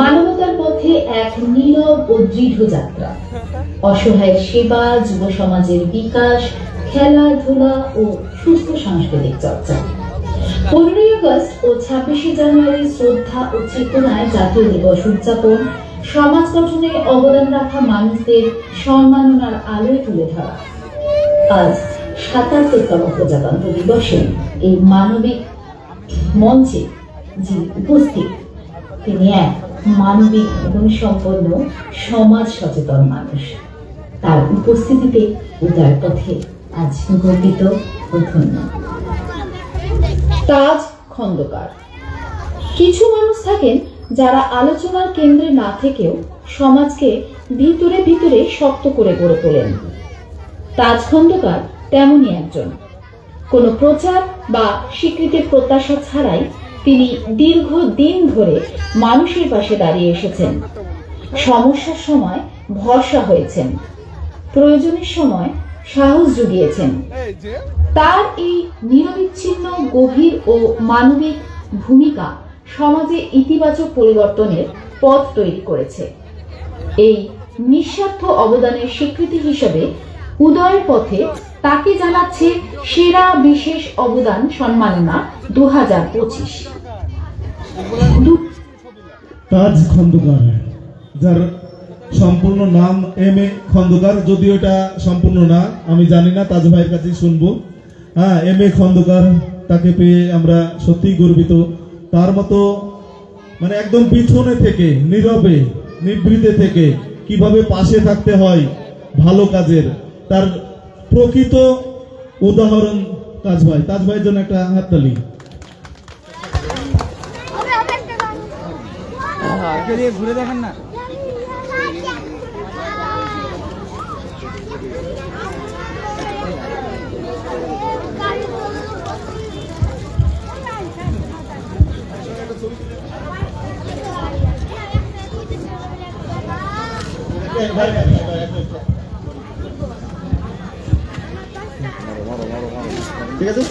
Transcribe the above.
মানবতার পথে এক নীরব ও দৃঢ় যাত্রা। সেবা, যুব সমাজের বিকাশ, খেলাধুলা ও সুস্থ সাংস্কৃতিক চর্চা। পনেরোই আগস্ট ও ছাব্বিশে জানুয়ারি শ্রদ্ধা ও চেতনায় জাতীয় দিবস উদযাপন, সমাজ গঠনে অবদান রাখা মানুষদের সম্মাননার আলোয় তুলে ধরা। আজ সাতাত্তরতম প্রজাতন্ত্র দিবসে এই মানবিক মঞ্চে যিনি উপস্থিত। তিনি এক মানবিক গুণ সম্পন্ন সমাজ সচেতন মানুষ। তার উপস্থিতিতে উদার পথে আজ গর্বিত ও ধন্য। তাজ খন্দকার। কিছু মানুষ থাকেন যারা আলোচনার কেন্দ্রে না থেকেও সমাজকে ভিতরে ভিতরে শক্ত করে গড়ে তোলেন। তাজ খন্দকার তেমনই একজন। কোনো প্রচার বা স্বীকৃতির প্রত্যাশা ছাড়াই তিনি দীর্ঘ দিন ধরে মানুষের পাশে দাঁড়িয়ে এসেছেন। সমস্যার সময় ভরসা হয়েছেন। প্রয়োজনের সময় সাহস জুগিয়েছেন। তার এই নিরবিচ্ছিন্ন, গভীর ও মানবিক ভূমিকা সমাজে ইতিবাচক পরিবর্তনের পথ তৈরি করেছে। এই নিঃস্বার্থ অবদানের স্বীকৃতি হিসেবে উদয়ের পথে তাকে জানাচ্ছে সেরা বিশেষ অবদান সম্মাননা দু হাজার পঁচিশ তাজ খন্দকার, যার সম্পূর্ণ নাম এম এ খন্দকার, যদিও এটা সম্পূর্ণ না, আমি জানি না, তাজ ভাইয়ের কাছেই শুনব। হ্যাঁ এম এ খন্দকার, তাকে পেয়ে আমরা সত্যিই গর্বিত। তার মতো মানে একদম পিছনে থেকে, নীরবে নিবৃতে থেকে, কীভাবে পাশে থাকতে হয়, ভালো কাজের, তার প্রকৃত উদাহরণ তাজ ভাই। তাজ ভাইয়ের জন্য একটা হাততালি। আগে দিয়ে ঘুরে দেখেন না। ঠিক আছে?